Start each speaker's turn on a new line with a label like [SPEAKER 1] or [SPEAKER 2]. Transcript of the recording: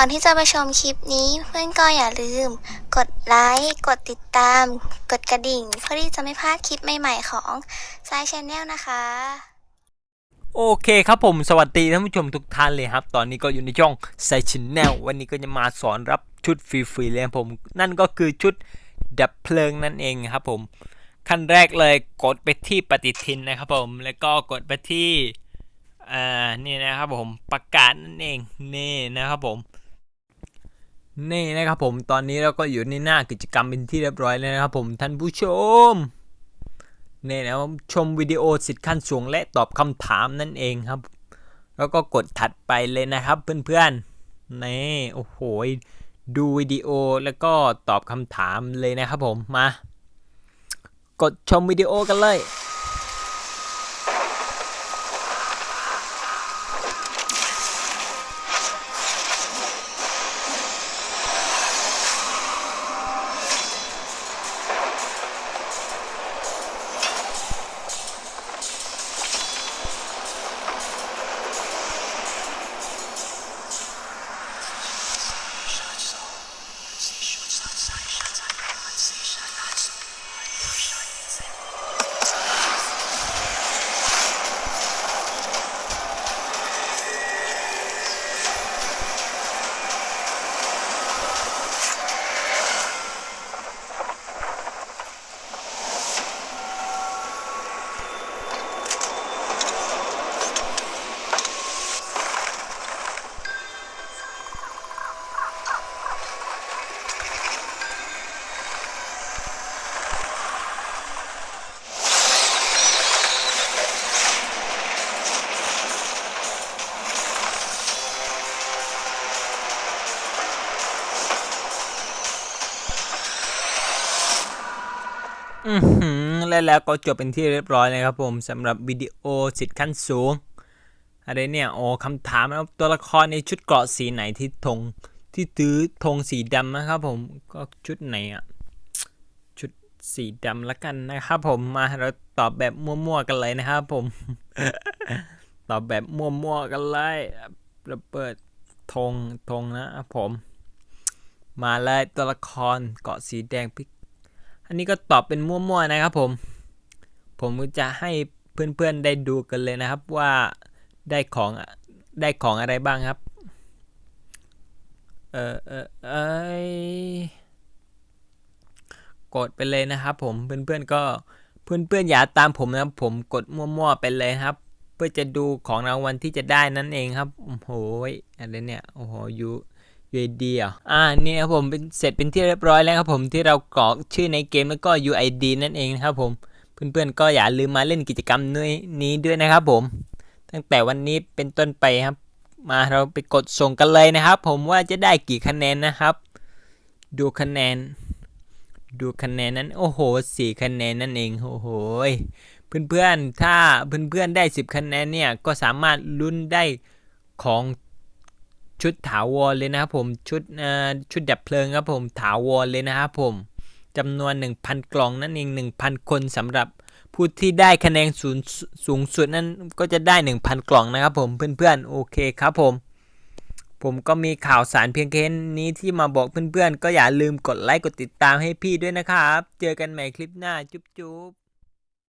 [SPEAKER 1] ก่อนที่จะไปชมคลิปนี้เพื่อนก็อย่าลืม กดไลค์กดติดตาม กดกระดิ่ง เพื่อที่จะไม่พลาดคลิปใหม่ๆของสายชแนลนะคะ
[SPEAKER 2] โอเคครับผมสวัสดีท่านผู้ชมทุกท่านเลยครับ ตอนนี้ก็อยู่ในช่องไซชแนลวันนี้ก็จะมาสอนรับชุดฟรีๆเลยครับผม นั่นก็คือชุดดับเพลิงนั่นเองครับผม ขั้นแรกเลยกดไปที่ปฏิทินนะครับผมแล้วก็กดไปที่อ่านี่นะครับผมประกาศนั่นเองนี่นะครับผม นี่นะครับผมตอนนี้เราก็อยู่ในหน้ากิจกรรมเป็นที่เรียบร้อยแล้วนะครับผมท่านผู้ชมนี่นะครับชมวิดีโอสิทธิ์ขั้นสูงและตอบคำถามนั่นเองครับ แล้วก็กดถัดไปเลยนะครับเพื่อนๆนี่โอ้โหดูวิดีโอแล้วก็ตอบคำถามเลยนะครับผมมากดชมวิดีโอกันเลย และแล้วก็จบเป็นที่เรียบร้อยเลยครับผมสำหรับวิดีโอสิทธิ์ขั้นสูง อะไรเนี่ยโอ้คำถามครับตัวละครในชุดเกราะสีไหนที่ธงที่ถือธงสีดำนะครับผมก็ชุดไหนอะชุดสีดำละกันนะครับผมมาเราตอบแบบมั่วๆกันเลยนะครับผม ตอบแบบมั่วๆกันเลยเราเปิดธงธงนะครับผม มาเลยตัวละครเกาะสีแดงพิก อันนี้ก็ตอบเป็นมั่วๆนะครับผม ผมจะให้เพื่อนๆได้ดูกันเลยนะครับว่าได้ของได้ของอะไรบ้างครับ เออเออเอยกดไปเลยนะครับผมเพื่อนๆก็เพื่อนๆอย่าตามผมนะครับผมกดมั่วๆไปเลยครับ เพื่อจะดูของรางวัลที่จะได้นั่นเองครับโอ้โหอะไรเนี่ยโอ้โหยู UID อะอ่านี่ครับผมเป็นเสร็จเป็นที่เรียบร้อยแล้วครับผมที่เรากรอกชื่อในเกมแล้วก็ UID นั่นเองนะครับผมเพื่อนๆก็อย่าลืมมาเล่นกิจกรรมนี้ด้วยนะครับผม ตั้งแต่วันนี้เป็นต้นไปครับ มาเราไปกดส่งกันเลยนะครับ ผมว่าจะได้กี่คะแนนนะครับ ดูคะแนน ดูคะแนนนั้นโอ้โหสี่คะแนนนั่นเองโอ้โหเพื่อนๆถ้าเพื่อนๆได้ 10 คะแนนเนี่ยก็สามารถลุ้นได้ของ ชุดถาวรเลยนะครับผมชุดชุดดับเพลิงครับผมถาวรเลยนะครับผมจำนวน 1,000 กล่องนั่นเอง 1,000 คนสำหรับผู้ที่ได้คะแนนสูงสูงสุดนั้นก็จะได้ 1,000 กล่องนะครับผมเพื่อนๆโอเคครับผม ผมก็มีข่าวสารเพียงแค่นี้ที่มาบอกเพื่อนๆ ก็อย่าลืมกดไลค์กดติดตามให้พี่ด้วยนะครับ เจอกันใหม่คลิปหน้าจุ๊บๆ